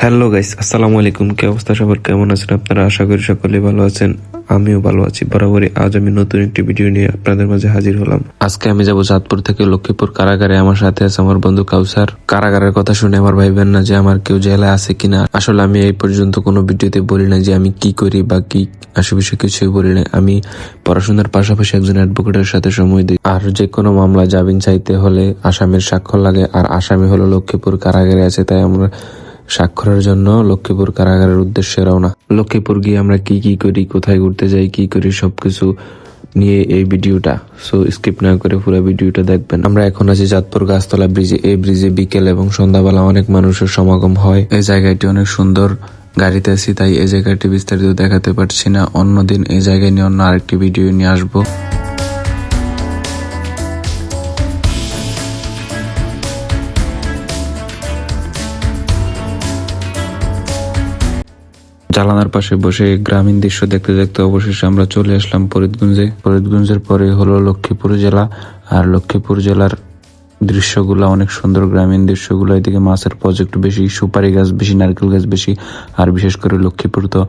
Hello guys আসসালামু আলাইকুম কি অবস্থা সবার? কেমন আছেন আপনারা? আশা করি সকলে ভালো আছেন। আমিও ভালো আছি। বরাবরই আজ আমি নতুন একটি ভিডিও নিয়ে আপনাদের মাঝে হাজির হলাম। আজকে আমি যাব চাঁদপুর থেকে লক্ষ্মীপুর কারাগারে। আমার সাথে আছে আমার বন্ধু কাউসার। কারাগারের কথা শুনে আমার ভাইবেন না যে আমার কেউ জেলে আছে কিনা। আসলে আমি এই পর্যন্ত কোনো ভিডিওতে বলি না যে আমি কি করি বা কি আশেপাশে কিছুই বলি না আমি পড়াশোনার পাশাপাশি একজন অ্যাডভোকেটের সাথে সময় দিই। আর যে কোনো মামলা জামিন চাইতে হলে আসামের স্বাক্ষর লাগে। আর আসামি হলো লক্ষ্মীপুর কারাগারে আছে, তাই আমরা স্বাক্ষরের জন্য লক্ষ্মীপুর কারাগারের উদ্দেশ্যে রওনা। লক্ষ্মীপুর গিয়ে আমরা কি কি করি, কোথায় ঘুরতে যাই, কি করি, সবকিছু নিয়ে এই ভিডিওটা। সো স্কিপ না করে পুরো ভিডিওটা দেখবেন। আমরা এখন আছি চাঁদপুর গাছতলা ব্রিজে। এই ব্রিজে বিকেল এবং সন্ধ্যাবেলা অনেক মানুষের সমাগম হয়। এই জায়গাটি অনেক সুন্দর। গাড়িতে আছি, তাই এই জায়গাটি বিস্তারিত দেখাতে পারছি না। অন্যদিন এই জায়গায় নিয়ে অন্য আরেকটি ভিডিও নিয়ে আসব। জালানার পাশে বসে গ্রামীণ দৃশ্য দেখতে দেখতে অবশেষে আমরা চলে আসলাম ফরিদগঞ্জে। ফরিদগঞ্জের পরে হলো লক্ষ্মীপুর জেলা আর লক্ষ্মীপুর জেলার দৃশ্যগুলো অনেক সুন্দর। গ্রামীণ দৃশ্যগুলো এদিকে মাছের প্রজেক্ট বেশি সুপারি গাছ বেশি নারকেল গাছ বেশি আর বিশেষ করে লক্ষ্মীপুর তো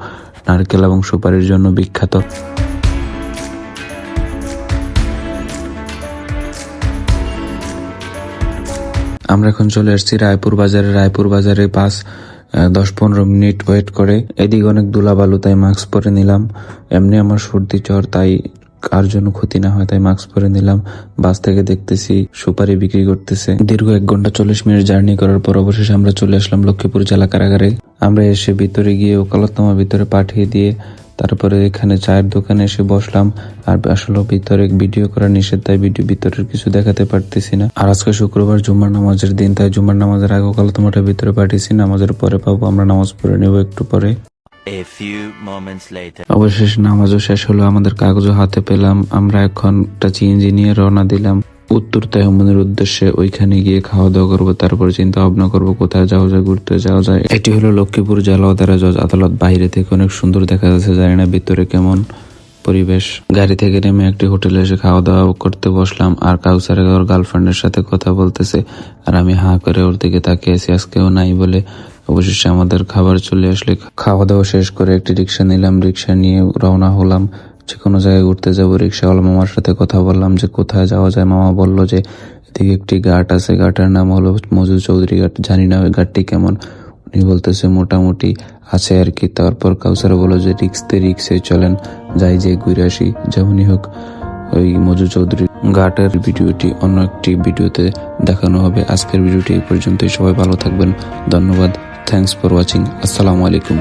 নারকেল এবং সুপারির জন্য বিখ্যাত। আমরা এখন চলে আসছি রায়পুর বাজারে। রায়পুর বাজারে আহ, দশ পনেরো মিনিট ওয়েট করে। এদিকে অনেক ধুলাবালু তাই মাস্ক পরে নিলাম। এমনি আমার সর্দি, জ্বর, তাই কার জন্য ক্ষতি না হয়, তাই মাস্ক পরে নিলাম। বাস থেকে দেখতেছি সুপারি বিক্রি করতেছে। দীর্ঘ এক ঘণ্টা চল্লিশ মিনিট জার্নি করার পর অবশেষে আমরা চলে আসলাম লক্ষ্মীপুর জেলা কারাগারে। আমরা এসে ভিতরে গিয়ে ওকালতনামা ভিতরে পাঠিয়ে দিয়ে তারপরে এখানে চায়ের দোকানে এসে বসলাম। আর আসলে ভিতরে ভিডিও করা নিষেধ তাই ভিডিও ভিতরের কিছু দেখাতে পারতেছি না। আর আজকে শুক্রবার জুমার নামাজের দিন তাই জুমার নামাজের আগে কাল ওকালতমাটা ভিতরে পাঠিয়েছি। নামাজের পরে পাবো আমরা নামাজ পড়ে নেব একটু পরে. অবশেষ নামাজও শেষ হলো আমাদের কাগজও হাতে পেলাম। আমরা এখন একটা চিএনজি নিয়ে রওনা দিলাম। উত্তর তাইমনের উদ্দেশ্যে ওইখানে গিয়ে খাওয়া দাওয়া করব, তারপর চিন্তা ভাবনা করব কোথায় যাওয়া যায়, ঘুরতে যাওয়া যায়। এটি হলো লক্ষ্মীপুর জেলা ওদারা জজ আদালত। বাইরে থেকে অনেক সুন্দর দেখা যাচ্ছে, জানি না ভিতরে কেমন পরিবেশ। গাড়ি থেকে নেমে একটি হোটেলে এসে খাওয়া দাওয়া করতে বসলাম, আর কাউসারে ওর গার্লফ্রেন্ডের সাথে কথা বলতেছে, আর আমি হা করে ওর দিকে তাকিয়ে আছি, আজকেও নাই বলে অবশেষে আমাদের খাবার চলে আসলে। খাওয়া দাওয়া শেষ করে একটি রিক্সা নিলাম রিক্সা নিয়ে রওনা হলাম যে কোনো জায়গায় ঘুরতে যাব, রিক্সাওয়ালা মামার সাথে কথা বললাম যে কোথায় যাওয়া যায়, মামা বলল যে এদিকে একটি ঘাট আছে, ঘাটের নাম হলো মজু চৌধুরী ঘাট, জানি না ওই ঘাটটি কেমন। উনি বলতেছে মোটামুটি আছে আর কি। তারপর কাউসার বলল যে রিক্সতে রিক্সে চলেন, যাই যে ঘুরে আসি, যেমনই হোক। ওই মজু চৌধুরী ঘাটের ভিডিওটি অন্য একটি ভিডিওতে দেখানো হবে। আজকের ভিডিওটি এই পর্যন্তই। সবাই ভালো থাকবেন। ধন্যবাদ। থ্যাংকস ফর ওয়াচিং আসসালামু আলাইকুম।